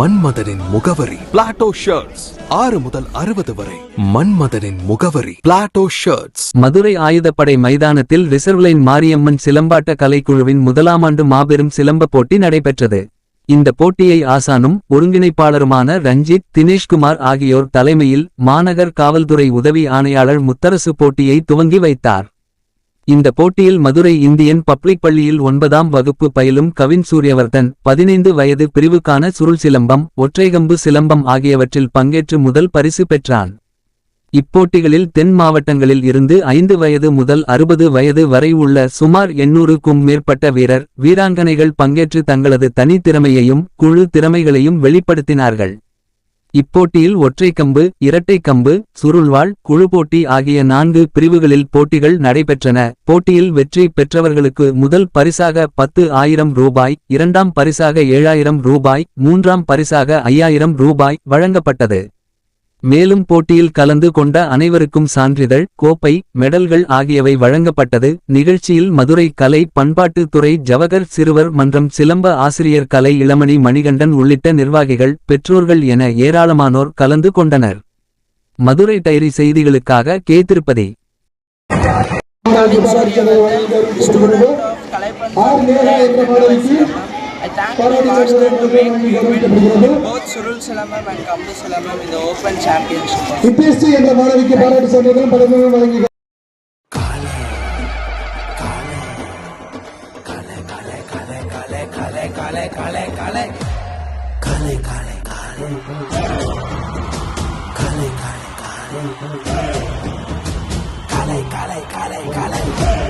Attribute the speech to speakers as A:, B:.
A: மன்மதனின் முகவரி. Plato shirts ஆறு முதல் அறுபது வரை. மன்மதனின் முகவரி. பிளாட்டோ ஷர்ட்ஸ்
B: மதுரை ஆயுதப்படை மைதானத்தில் ரிசர்வ் லைன் மாரியம்மன் சிலம்பாட்ட கலைக்குழுவின் முதலாம் ஆண்டு மாபெரும் சிலம்ப போட்டி நடைபெற்றது. இந்த போட்டியை ஆசானும் ஒருங்கிணைப்பாளருமான ரஞ்சித் தினேஷ்குமார் ஆகியோர் தலைமையில் மாநகர் காவல்துறை உதவி ஆணையாளர் முத்தரசு போட்டியை துவங்கி வைத்தார். இந்த போட்டியில் மதுரை இந்தியன் பப்ளிக் பள்ளியில் ஒன்பதாம் வகுப்பு பயிலும் கவின் சூரியவர்தன் பதினைந்து வயது பிரிவுக்கான சுருள் சிலம்பம் ஒற்றைகம்பு சிலம்பம் ஆகியவற்றில் பங்கேற்று முதல் பரிசு பெற்றான். இப்போட்டிகளில் தென் மாவட்டங்களில் இருந்து ஐந்து வயது முதல் அறுபது வயது வரை உள்ள சுமார் எண்ணூறுக்கும் மேற்பட்ட வீரர் வீராங்கனைகள் பங்கேற்று தங்களது தனித்திறமையையும் குழு திறமைகளையும் வெளிப்படுத்தினார்கள். இப்போட்டியில் ஒற்றைக்கம்பு இரட்டைக்கம்பு சுருள்வாள் குழு போட்டி ஆகிய நான்கு பிரிவுகளில் போட்டிகள் நடைபெற்றன. போட்டியில் வெற்றி பெற்றவர்களுக்கு முதல் பரிசாக பத்து ஆயிரம் ரூபாய் இரண்டாம் பரிசாக ஏழாயிரம் ரூபாய் மூன்றாம் பரிசாக ஐயாயிரம் ரூபாய் வழங்கப்பட்டது. மேலும் போட்டியில் கலந்து கொண்ட அனைவருக்கும் சான்றிதழ் கோப்பை மெடல்கள் ஆகியவை வழங்கப்பட்டது. நிகழ்ச்சியில் மதுரை கலை பண்பாட்டுத்துறை ஜவகர் சிறுவர் மன்றம் சிலம்ப ஆசிரியர் கலை இளமணி மணிகண்டன் உள்ளிட்ட நிர்வாகிகள் பெற்றோர்கள் என ஏராளமானோர் கலந்து கொண்டனர். மதுரை டைரி செய்திகளுக்காக K. Tirupati.
C: I thank the master to make human both Surul Salamam and Kambu Salamam in the Open Championship.
D: Kale, kale, kale, kale.